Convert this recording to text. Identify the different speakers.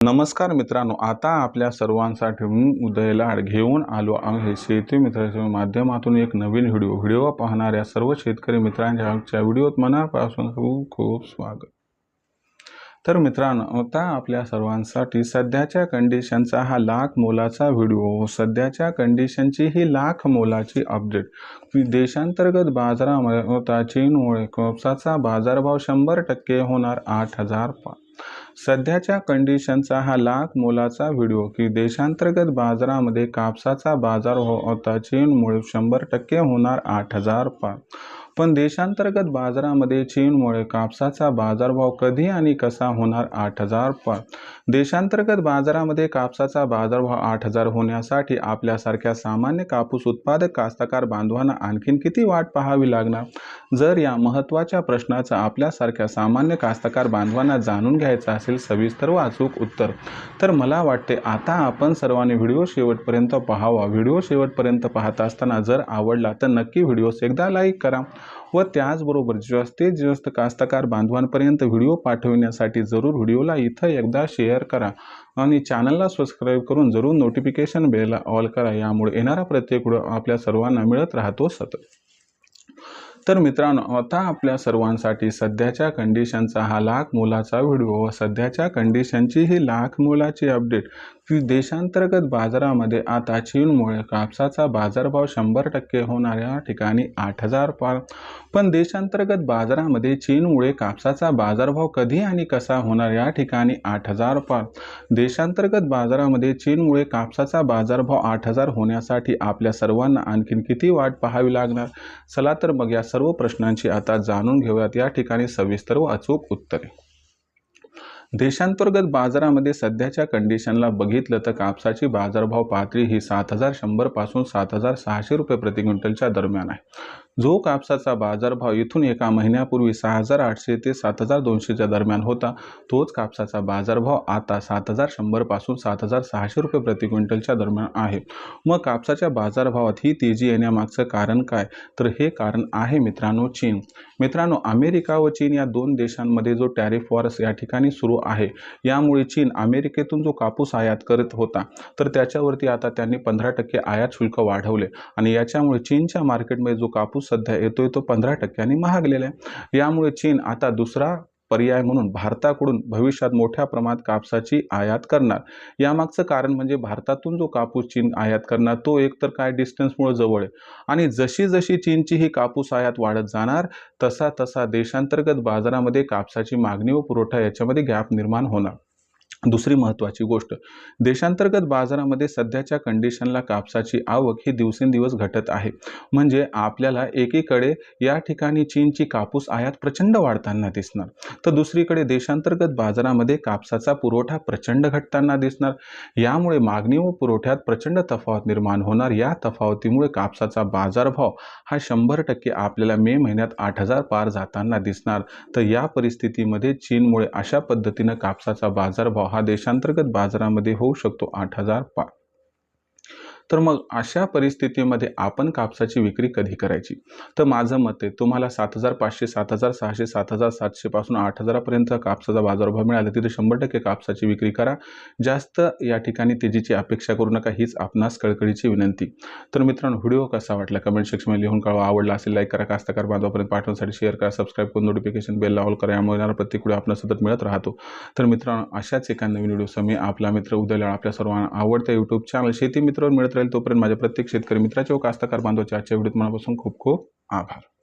Speaker 1: नमस्कार मित्रांनो आता आपल्या सर्वांसाठी उदयला घेऊन आलो आहे. शेती मित्राच्या माध्यमातून एक नवीन व्हिडिओ. व्हिडिओ पाहणाऱ्या सर्व शेतकरी मित्रांच्या व्हिडिओत मनापासून खूप खूप स्वागत. तर मित्रांनो आता आपल्या सर्वांसाठी सध्याच्या कंडिशनचा हा लाख मोलाचा व्हिडिओ. सध्याच्या कंडिशनची ही लाख मोलाची अपडेट देशांतर्गत बाजारामध्ये होता चीनमुळे कोपसाचा बाजारभाव शंभर टक्के होणार आठ हजार पाच. सध्याच्या कंडिशनचा हा लाख मोलाचा व्हिडिओ की देशांतर्गत बाजारामध्ये कापसाचा बाजार होता चीनमुळे शंभर टक्के होणार आठ हजार पाच पण देशांतर्गत बाजारामध्ये चीनमुळे कापसाचा बाजारभाव कधी आणि कसा होणार आठ हजार पाच देशांतर्गत बाजारामध्ये कापसाचा बाजारभाव आठ हजार होण्यासाठी आपल्यासारख्या सामान्य कापूस उत्पादक कास्तकार बांधवांना आणखीन किती वाट पाहावी लागणार? जर या महत्त्वाच्या प्रश्नाचं आपल्यासारख्या सामान्य कास्तकार बांधवांना जाणून घ्यायचं असेल सविस्तर व अचूक उत्तर तर मला वाटते आता आपण सर्वांनी व्हिडिओ शेवटपर्यंत पाहावा. व्हिडिओ शेवटपर्यंत पाहत असताना जर आवडला तर नक्की व्हिडिओस एकदा लाईक करा. व त्याचबरोबर जास्तीत जास्त कास्तकार बांधवांपर्यंत व्हिडिओ पाठविण्यासाठी जरूर व्हिडिओला इथं एकदा शेअर करा आणि चॅनलला सबस्क्राईब करून जरूर नोटिफिकेशन बेलला ऑल करा. यामुळे येणारा प्रत्येक व्हिडिओ आपल्या सर्वांना मिळत राहतो सतत. तर मित्रांनो आता आपल्या सर्वांसाठी सध्याच्या कंडिशनचा हा लाख मोलाचा व्हिडिओ व सध्याच्या कंडिशनची ही लाख मोलाची अपडेट की देशांतर्गत बाजारामध्ये आता चीनमुळे कापसाचा बाजारभाव शंभर टक्के होणार या ठिकाणी आठ हजार पार. पण देशांतर्गत बाजारामध्ये चीनमुळे कापसाचा बाजारभाव कधी आणि कसा होणार या ठिकाणी आठ हजार पार. देशांतर्गत बाजारामध्ये चीनमुळे कापसाचा बाजारभाव आठ हजार होण्यासाठी आपल्या सर्वांना आणखीन किती वाट पाहावी लागणार? चला तर मग या सर्व प्रश्नांची आता जाणून घेऊयात. या ठिकाणी सविस्तर व अचूक उत्तरे. देशांतर्गत बाजारामध्ये सध्याच्या कंडिशनला बघितलं तर कापसाची बाजारभाव पातळी ही सात हजार शंभरपासून सात हजार सहाशे रुपये प्रति क्विंटलच्या दरम्यान आहे. जो कापसाचा बाजारभाव इथून एका महिन्यापूर्वी सहा हजार आठशे ते सात हजार दोनशेच्या दरम्यान होता. तोच कापसाचा बाजारभाव आता सात हजार शंभरपासून सात हजार सहाशे रुपये प्रति क्विंटलच्या दरम्यान आहे. मग कापसाच्या बाजारभावात ही तेजी येण्यामागचं कारण काय? तर हे कारण आहे मित्रांनो चीन. मित्रांनो अमेरिका व चीन या दोन देशांमध्ये जो टॅरिफ वॉर्स या ठिकाणी सुरू आहे यामुळे चीन अमेरिकेतून जो कापूस आयात करत होता तर त्याच्यावरती आता त्यांनी पंधरा टक्के आयात शुल्क वाढवले आणि याच्यामुळे चीनच्या मार्केटमध्ये जो कापूस सध्या येतोय तो पंधरा टक्क्यांनी महागलेला आहे. यामुळे चीन आता दुसरा पर्याय म्हणून भारताकडून भविष्यात मोठ्या प्रमाणात कापसाची आयात करणार. यामागचं कारण म्हणजे भारतातून जो कापूस चीन आयात करणार तो एकतर काय डिस्टन्समुळे जवळ आहे. आणि जशी जशी चीनची ही कापूस आयात वाढत जाणार तसा तसा देशांतर्गत बाजारामध्ये कापसाची मागणी व पुरवठा याच्यामध्ये गॅप निर्माण होणार. दुसरी महत्त्वाची गोष्ट देशांतर्गत बाजारामध्ये सध्याच्या कंडिशनला कापसाची आवक ही दिवसेंदिवस घटत आहे. म्हणजे आपल्याला एकीकडे या ठिकाणी चीनची कापूस आयात प्रचंड वाढताना दिसणार तर दुसरीकडे देशांतर्गत बाजारामध्ये कापसाचा पुरवठा प्रचंड घटताना दिसणार. यामुळे मागणी व पुरवठ्यात प्रचंड तफावत निर्माण होणार. या तफावतीमुळे कापसाचा बाजारभाव हा शंभर टक्के आपल्याला मे महिन्यात आठ हजार पार जाताना दिसणार. तर या परिस्थितीमध्ये चीनमुळे अशा पद्धतीनं कापसाचा बाजारभाव हा देशांतर्गत बाजारामध्ये होऊ शकतो आठ हजार पाच तर मग अशा परिस्थितीमध्ये आपण कापसाची विक्री कधी करायची? तर माझं मत आहे तुम्हाला सात हजार पाचशे सात हजार सहाशे सात हजार सातशेपासून आठ हजारापर्यंत कापसाचा बाजारभाव मिळाला. तिथे शंभर टक्के कापसाची विक्री करा. जास्त या ठिकाणी तेजीची अपेक्षा करू नका हीच आपणास कळकळीची विनंती. तर मित्रांनो व्हिडिओ कसा वाटला कमेंट सेक्शनमध्ये लिहून कळवा. आवडला असेल लाईक करा. कास्तकार बांधवापर्यंत पाठवण्यासाठी शेअर करा. सबस्क्राईब करून नोटिफिकेशन बेल लावल करा. यामुळे येणारा प्रत्येक व्हिडिओ आपल्याला सतत मिळत राहतो. तर मित्रांनो अशाच एका नवीन व्हिडिओ मी आपला मित्र उद्याला आपल्या सर्वांना आवडत्या यूट्यूब चॅनल शेती मित्रांवर मिळत राहील तोपर्यंत माझ्या प्रत्येक शेतकरी मित्राचे व कास्तकार बांधवाचे आजच्या व्हिडिओत मनापासून खूप खूप आभार.